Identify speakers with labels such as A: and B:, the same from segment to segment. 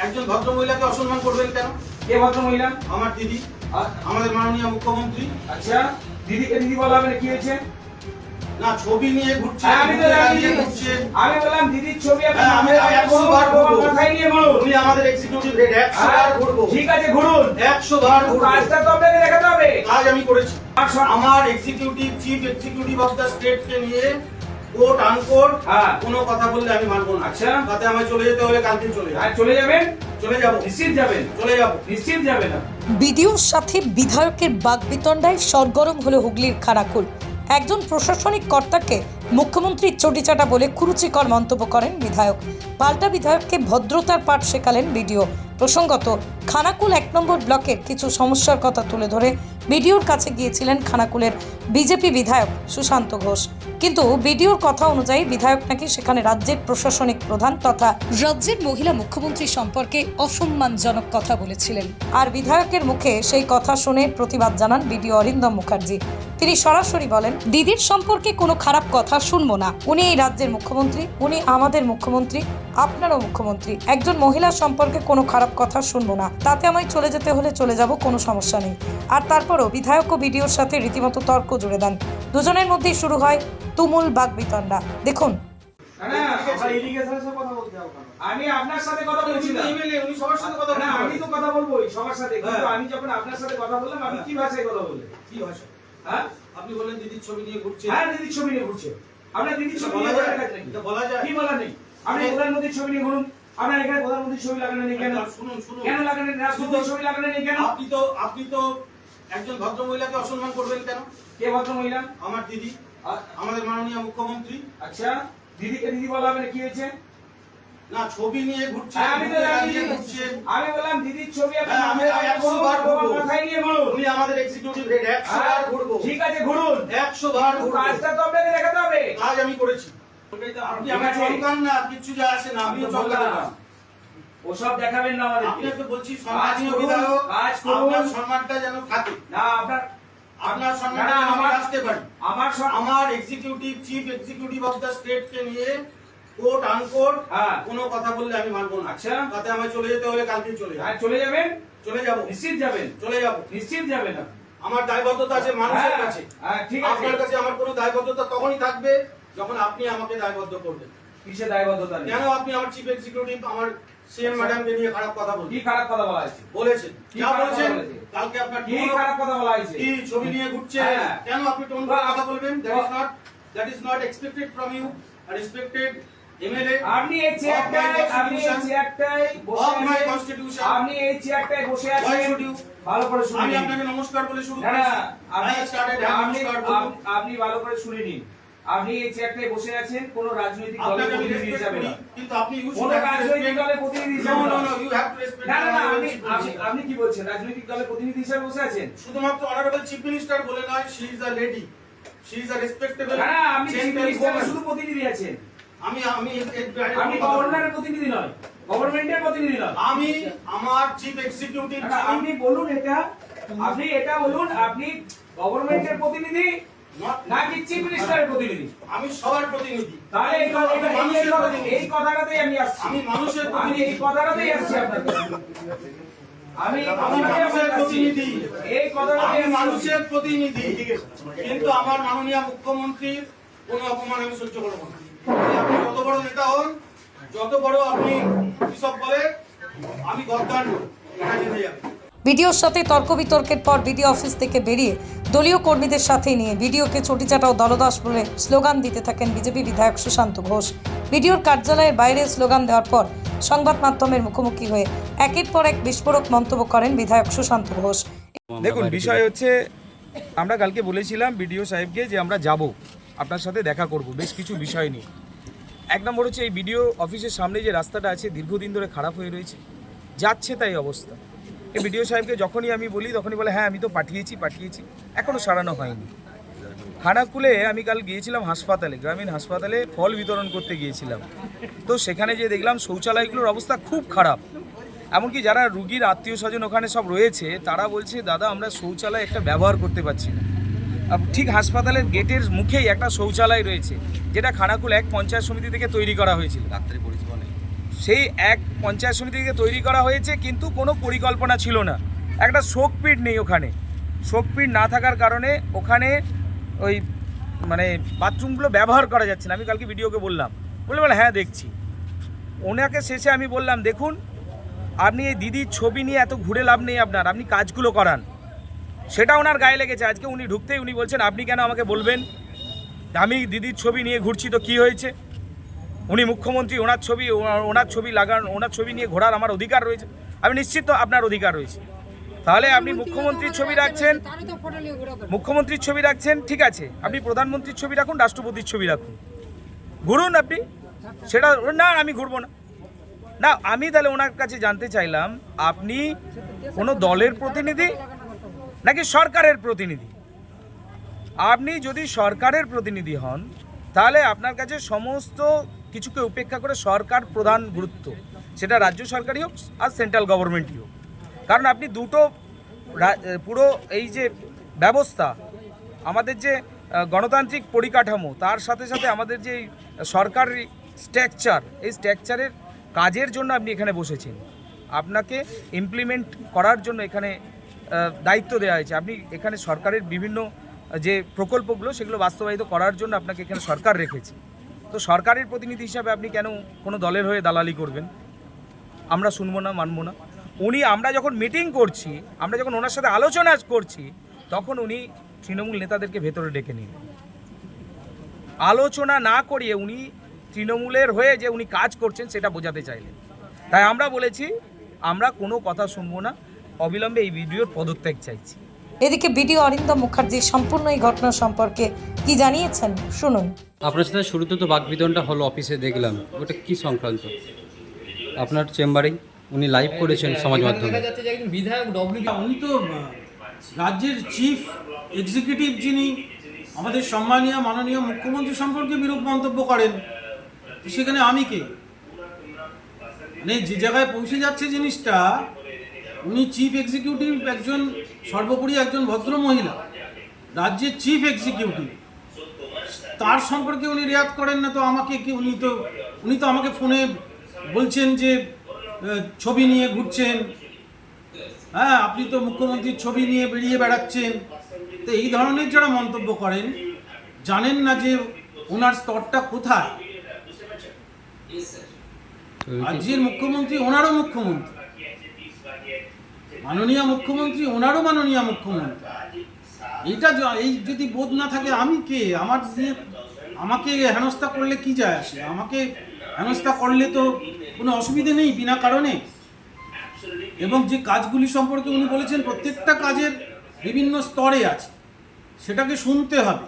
A: একজন ভদ্র মহিলাকে অসম্মান করবেন কেন?
B: কে ভদ্র মহিলা
A: আমার দিদি। আমাদের মাননীয় মুখ্যমন্ত্রী।
B: আচ্ছা দিদিকে দিদি বলা হবে না কি হয়েছে?
A: না ছবি নিয়ে ঘুরছে
B: হ্যাঁ, আমি তো
A: ঘুরছে।
B: আমি বললাম দিদির ছবি
A: হ্যাঁ, আমি একশো বার ঘুরবো।
B: মাথায় নিয়ে বলুন
A: উনি আমাদের এক্সিকিউটিভ হেড একশো বার ঘুরবো।
B: ঠিক আছে ঘুরুন।
A: একশো বার ঘুরবো।
B: কাজটা তো আপনাকে দেখাতে হবে।
A: কাজ আমি করেছি। আমার executive chief executive of the স্টেটকে নিয়ে কোর্ট আনকোর্ট
B: হ্যাঁ।
A: কোনো কথা বললে আমি মানবো না।
B: আচ্ছা।
A: তাতে আমায় চলে যেতে হলে কালকে চলে
B: আর চলে যাবেন
A: চলে যাব।
B: নিশ্চিত যাবেন
A: চলে যাব।
B: নিশ্চিত যাবেন না।
C: বিডিওর সাথে বিধায়কের বাগবিতণ্ডায় সরগরম হলো হুগলির খানাকুল একজন প্রশাসনিক কর্তাকে মুখ্যমন্ত্রীর চটিচাটা বলে কুরুচিকর মন্তব্য করেন বিধায়ক। পাল্টা বিধায়ককে ভদ্রতার পাঠ শেখালেন বিডিও। প্রসঙ্গত খানাকুল এক নম্বর ব্লকের কিছু সমস্যার কথা তুলে ধরে বিডিওর কাছে গিয়েছিলেন খানাকুলের বিজেপি বিধায়ক সুশান্ত ঘোষ। কিন্তু বিডিওর কথা অনুযায়ী বিধায়ক নাকি সেখানে রাজ্যের প্রশাসনিক প্রধান তথা রাজ্যের মহিলা মুখ্যমন্ত্রী সম্পর্কে অসম্মানজনক কথা বলেছিলেন। আর বিধায়কের মুখে সেই কথা শুনে প্রতিবাদ জানান বিডিও অরিন্দম মুখার্জি। তিনি সরাসরি বলেন দিদির সম্পর্কে কোনো খারাপ কথা শুনব না। উনি এই রাজ্যের মুখ্যমন্ত্রী উনি আমাদের মুখ্যমন্ত্রী আপনারও মুখ্যমন্ত্রী। একজন মহিলা সম্পর্কে কোনো খারাপ কথা শুনব না। তাতে আমায় চলে যেতে হলে চলে যাব কোনো সমস্যা নেই। আর তারপরও বিধায়ক ও বিডিওর সাথে রীতিমতো তর্ক জুড়ে দেন। দুজনের মধ্যেই শুরু হয় তুমুল বাগবিতণ্ডা। দেখুন।
A: কেন?
B: আমি আপনার সাথে কথা বলছি না।
A: MLA, উনি সবার সাথে কথা
B: না, আমি তো কথা বলবোই সবার সাথে। কিন্তু
A: হ্যাঁ।
B: আমি যখন আপনার সাথে কথা বললাম আমি কি ভাষায় কথা বললেন
A: কি ভাষা?
B: হ্যাঁ?
A: আপনি বললেন দিদির ছবি নিয়ে ঘুরছে।
B: হ্যাঁ দিদির ছবি নিয়ে ঘুরছে। আপনার দিদির ছবি
A: বলা যায়? এটা বলা যায়?
B: কি বলা নেই? আপনি প্রধানমন্ত্রীর ছবি নিয়ে ঘুরুন। আপনার এখানে প্রধানমন্ত্রীর ছবি লাগানো নেই কেন?
A: শুনুন শুনুন।
B: কেন লাগানো নেই? রাষ্ট্রপতির ছবি লাগানো নেই কেন?
A: আপনি তো আপনি তো একজন ভদ্র মহিলাকে অসম্মান করবেন কেন?
B: কে ভদ্র মহিলা
A: আমার দিদি। আমাদের মাননীয় মুখ্যমন্ত্রী।
B: আচ্ছা দিদিকে দিদি বলা হবে কি হয়েছে?
A: না ছবি নিয়ে ঘুরছে
B: হ্যাঁ, আমি তো আমি বললাম দিদির ছবি আপনি
A: হ্যাঁ, আমি
B: মাথায়
A: একশো
B: বলুন,
A: বার ঘুরবো।
B: মাথায় নিয়ে বলুন
A: উনি আমাদের এক্সিকিউটিভ হেড
B: হ্যাঁ,
A: বার ঘুরবো।
B: ঠিক আছে ঘুরুন।
A: একশো বার ঘুরবো।
B: কাজটা তো আপনাকে দেখাতে হবে।
A: কাজ আমি করেছি। আপনি আমার চমকান না কিছু যা আসে না আপনিও চমকাতে না
B: ওসব দেখাবেন না
A: আপনাকে বলছি
B: কাজ
A: সম্মানীয়
B: করুন,
A: বিধায়ক
B: কাজ করুন।
A: সম্মানটা যেন থাকে।
B: না আপনার
A: আপনার সম্মানটা
B: আমার-
A: আসতে পারি।
B: আমার
A: আমার executive chief executive of the স্টেটকে নিয়ে কোর্ট আনকোর্ট
B: হ্যাঁ।
A: কোনো কথা বললে আমি মানবো না।
B: আচ্ছা।
A: তাতে আমায় চলে যেতে হলে কালকে চলে
B: আর চলে যাবেন?
A: চলে যাব।
B: নিশ্চিত যাবেন?
A: চলে যাব।
B: নিশ্চিত যাবেন
A: আমার দায়বদ্ধতা আছে মানুষের
B: হ্যাঁ,
A: কাছে।
B: হ্যাঁ, ঠিক আছে।
A: আপনার কাছে আমার কোনো দায়বদ্ধতা তখনই থাকবে যখন আপনি আমাকে দায়বদ্ধ করবেন।
B: কিসে দায়বদ্ধতা
A: কেন আপনি আমার চিফ এক্সিকিউটিভ আমার সিএম ম্যাডামকে নিয়ে খারাপ কথা
B: কি খারাপ কথা বলা হয়েছে?
A: বলেছেন।
B: কি
A: যা বলেছেন কালকে আপনার
B: কি খারাপ কথা বলা হয়েছে?
A: কি ছবি নিয়ে ঘুরছে?
B: হ্যাঁ।
A: কেন আপনি টোন করে কথা বলবেন? That is not that is not expected from you respected MLA
B: আপনি এই চেয়ারটায় আপনি এই চেয়ারটায় বসে আছেন। আপনি এই চেয়ারটায় বসে আছেন। ভালো করে শুনে
A: আমি
B: নিন।
A: আপনাকে নমস্কার বলে শুরু
B: না না আপনি
A: I
B: আপনি
A: namaskar বলুন।
B: আপ- আপনি ভালো করে শুনে নিন। আপনি এই চেয়ারটায় বসে আছেন কোন রাজনৈতিক দলের প্রতিনিধি হিসাবে না।
A: কিন্তু আপনি
B: কোন রাজনৈতিক দলের প্রতিনিধি হিসাবে
A: না।
B: No
A: you have to respect
B: না না না আপনি আপনি- আপনি কি বলছেন? রাজনৈতিক দলের প্রতিনিধি হিসাবে বসে আছেন?
A: শুধুমাত্র অনারেবল চিফ মিনিস্টার বলে নয় she is a lady she is a respectable
B: না আপনি minister এর শুধু প্রতিনিধি আছেন।
A: আমি আমি এর-
B: গভর্নরের প্রতিনিধি নয়। গভর্নমেন্টের প্রতিনিধি নয়।
A: আমি আমার চিফ এক্সিকিউটিভ
B: না, না, আপনি বলুন এটা আপনি এটা বলুন আপনি গভর্নমেন্টের প্রতিনিধি নাকি চিফ মিনিস্টারের প্রতিনিধি?
A: আমি সবার প্রতিনিধি।
B: তাহলে এই কথা- এই- এই কথাটাতেই আমি আসছি।
A: আমি মানুষের
B: আমি এই কথাটাতেই আসছি আপনার আমি
A: আমি মানুষের। প্রতিনিধি।
B: এই কথাটাতেই
A: আমি
B: আমি
A: মানুষের প্রতিনিধি। কিন্তু আমার মাননীয় মুখ্যমন্ত্রীর কোনো অপমান আমি সহ্য করব না। আপনি যত বড় নেতা হন যত বড় আপনি কিসব বলে আমি গদ্দার এটা জেনে যাবেন
C: বিডিওর সাথে তর্ক বিতর্কের পর বিডিও অফিস থেকে বেরিয়ে দলীয় কর্মীদের সাথে নিয়ে বিডিওকে চটিচাটা ও দলদাস বলে স্লোগান দিতে থাকেন বিজেপি বিধায়ক সুশান্ত ঘোষ। বিডিওর কার্যালয়ের বাইরে স্লোগান দেওয়ার পর সংবাদ মাধ্যমের মুখোমুখি হয়ে একের পর এক বিস্ফোরক মন্তব্য করেন বিধায়ক সুশান্ত ঘোষ।
D: দেখুন বিষয় হচ্ছে আমরা কালকে বলেছিলাম বিডিও সাহেবকে যে আমরা যাব। আপনার সাথে দেখা করব, বেশ কিছু বিষয় নিয়ে। এক নম্বর হচ্ছে এই বিডিও অফিসের সামনে যে রাস্তাটা আছে, দীর্ঘদিন ধরে খারাপ হয়ে রয়েছে। যাচ্ছে তাই অবস্থা। এই বিডিও সাহেবকে যখনই আমি বলি, তখনই বলে হ্যাঁ আমি তো পাঠিয়েছি পাঠিয়েছি। এখনও সারানো হয়নি। খানাকুলে আমি কাল গিয়েছিলাম হাসপাতালে, গ্রামীণ হাসপাতালে ফল বিতরণ করতে গিয়েছিলাম। তো সেখানে যে দেখলাম শৌচালয়গুলোর অবস্থা খুব খারাপ। এমনকি যারা রুগীর আত্মীয় স্বজন ওখানে সব রয়েছে, তারা বলছে, দাদা, আমরা শৌচালয় একটা ব্যবহার করতে পারছি না। ঠিক হাসপাতালের গেটের মুখেই একটা শৌচালয় রয়েছে যেটা খানাকুল এক পঞ্চায়েত সমিতি থেকে তৈরি করা হয়েছিল।
B: সেই এক পঞ্চায়েত সমিতি থেকে তৈরি করা হয়েছে কিন্তু কোনো পরিকল্পনা ছিল না। একটা শোকপীঠ নেই ওখানে। শোকপীঠ না থাকার কারণে ওখানে ওই মানে বাথরুমগুলো ব্যবহার করা যাচ্ছে না। আমি কালকে ভিডিওকে বললাম। বলে বলে হ্যাঁ দেখছি। ওনাকে শেষে আমি বললাম দেখুন আপনি এই দিদির ছবি নিয়ে এত ঘুরে লাভ নেই আপনার। আপনি কাজগুলো করান। সেটা ওনার গায়ে লেগেছে। আজকে উনি ঢুকতেই উনি বলছেন, আপনি কেন আমাকে বলবেন? আমি দিদির ছবি নিয়ে ঘুরছি তো কি হয়েছে? উনি মুখ্যমন্ত্রী, ওনার ছবি, ওনার- ছবি লাগান, ওনার ছবি নিয়ে ঘোরার আমার অধিকার রয়েছে। আমি নিশ্চিত আপনার অধিকার রয়েছে। তাহলে আপনি মুখ্যমন্ত্রীর ছবি রাখছেন। মুখ্যমন্ত্রীর ছবি রাখছেন, ঠিক আছে। আপনি প্রধানমন্ত্রীর ছবি রাখুন, রাষ্ট্রপতির ছবি রাখুন। ঘুরুন আপনি। সেটা, না, আমি ঘুরবো না। না, আমি তাহলে ওনার কাছে জানতে চাইলাম, আপনি কোনো দলের প্রতিনিধি? নাকি সরকারের প্রতিনিধি? আপনি যদি সরকারের প্রতিনিধি হন, তাহলে আপনার কাছে সমস্ত কিছুকে উপেক্ষা করে সরকার প্রধান গুরুত্ব, সেটা রাজ্য সরকারই হোক আর সেন্ট্রাল গভর্নমেন্টই হোক। কারণ আপনি দুটো পুরো এই যে ব্যবস্থা, আমাদের যে গণতান্ত্রিক পরিকাঠামো, তার সাথে সাথে আমাদের যে সরকারি স্ট্রাকচার, এই স্ট্রাকচারের কাজের জন্য আপনি এখানে বসেছেন। আপনাকে ইমপ্লিমেন্ট করার জন্য এখানে দায়িত্ব দেওয়া হয়েছে। আপনি এখানে সরকারের বিভিন্ন যে প্রকল্পগুলো, সেগুলো বাস্তবায়িত করার জন্য আপনাকে এখানে সরকার রেখেছে। তো সরকারের প্রতিনিধি হিসাবে আপনি কেন কোনো দলের হয়ে দালালি করবেন? আমরা শুনব না, মানবো না। উনি, আমরা যখন মিটিং করছি, আমরা যখন ওনার সাথে আলোচনা করছি, তখন উনি তৃণমূল নেতাদেরকে ভেতরে ডেকে নিন আলোচনা না করিয়ে উনি তৃণমূলের হয়ে যে উনি কাজ করছেন, সেটা বোঝাতে চাইলেন। তাই আমরা বলেছি, আমরা কোনো কথা শুনব না। অবিলম্বে এই ভিডিওর পদত্যাগ চাইছি।
C: এদিকে বিডিও অরিন্দম মুখার্জি সম্পূর্ণ এই ঘটনা সম্পর্কে কি জানিয়েছেন শুনুন।
D: আপনার সাথে শুরুতে তো বাকবিতনটা হলো অফিসে দেখলাম ওটা কি সংক্রান্ত? আপনার চেম্বারেই উনি লাইভ করেছেন সমাজ মাধ্যমে।
A: বিধায়ক ডব্লিউ উনি তো রাজ্যের চিফ এক্সিকিউটিভ যিনি আমাদের সম্মানীয় মাননীয় মুখ্যমন্ত্রী সম্পর্কে বিরূপ মন্তব্য করেন। সেখানে আমি কে? মানে যে জায়গায় পৌঁছে যাচ্ছে জিনিসটা উনি চিফ এক্সিকিউটিভ একজন সর্বোপরি একজন ভদ্র মহিলা রাজ্যের চিফ এক্সিকিউটিভ তার সম্পর্কে উনি রেয়াত করেন না তো আমাকে কি উনি তো উনি তো আমাকে ফোনে বলছেন যে ছবি নিয়ে ঘুরছেন। হ্যাঁ আপনি তো মুখ্যমন্ত্রীর ছবি নিয়ে বেরিয়ে বেড়াচ্ছেন। তো এই ধরনের যারা মন্তব্য করেন জানেন না যে ওনার স্তরটা কোথায়। রাজ্যের মুখ্যমন্ত্রী ওনারও মুখ্যমন্ত্রী। মাননীয় মুখ্যমন্ত্রী, ওনারও মাননীয় মুখ্যমন্ত্রী। এটা এই যদি বোধ না থাকে, আমি কে? আমার আমাকে হেনস্থা করলে কি যায় আসে? আমাকে হেনস্থা করলে তো কোনো অসুবিধে নেই, বিনা কারণে। এবং যে কাজগুলি সম্পর্কে উনি বলেছেন, প্রত্যেকটা কাজের বিভিন্ন স্তরে আছে। সেটাকে শুনতে হবে।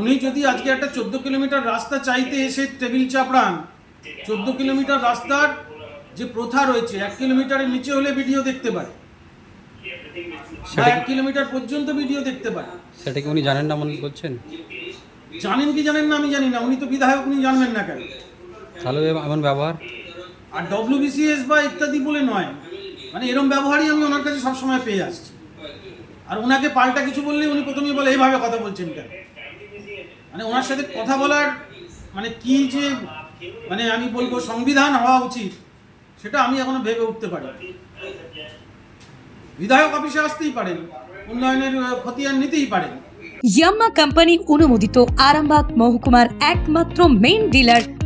A: উনি যদি আজকে একটা চোদ্দ কিলোমিটার রাস্তা চাইতে এসে টেবিল চাপড়ান, চোদ্দ কিলোমিটার রাস্তার যে প্রথা রয়েছে এক কিলোমিটারের নিচে হলে ভিডিও দেখতে পারে। বা এক কিলোমিটার পর্যন্ত ভিডিও দেখতে পারে।
D: সেটা কি উনি জানেন না মনে করছেন?
A: জানেন কি জানেন না আমি জানি না উনি তো বিধায়ক উনি জানবেন না কেন?
D: তাহলে এমন ব্যবহার?
A: আর ডব্লিউবিসিএস বা ইত্যাদি বলে নয়। মানে এরম ব্যবহারই আমি ওনার কাছে সবসময় পেয়ে আসছি। আর ওনাকে পাল্টা কিছু বললে উনি প্রথমেই বলে এইভাবে কথা বলছেন কেন? মানে ওনার সাথে কথা বলার মানে কি যে মানে আমি বলব সংবিধান হওয়া উচিত। সেটা আমি এখনও ভেবে উঠতে পারি বিধায়ক অফিসে আসতেই পারেন, উন্নয়নের খতিয়ান নিতেই পারেন।
C: ইয়াম্মা কোম্পানি অনুমোদিত আরামবাগ মহকুমার একমাত্র main dealer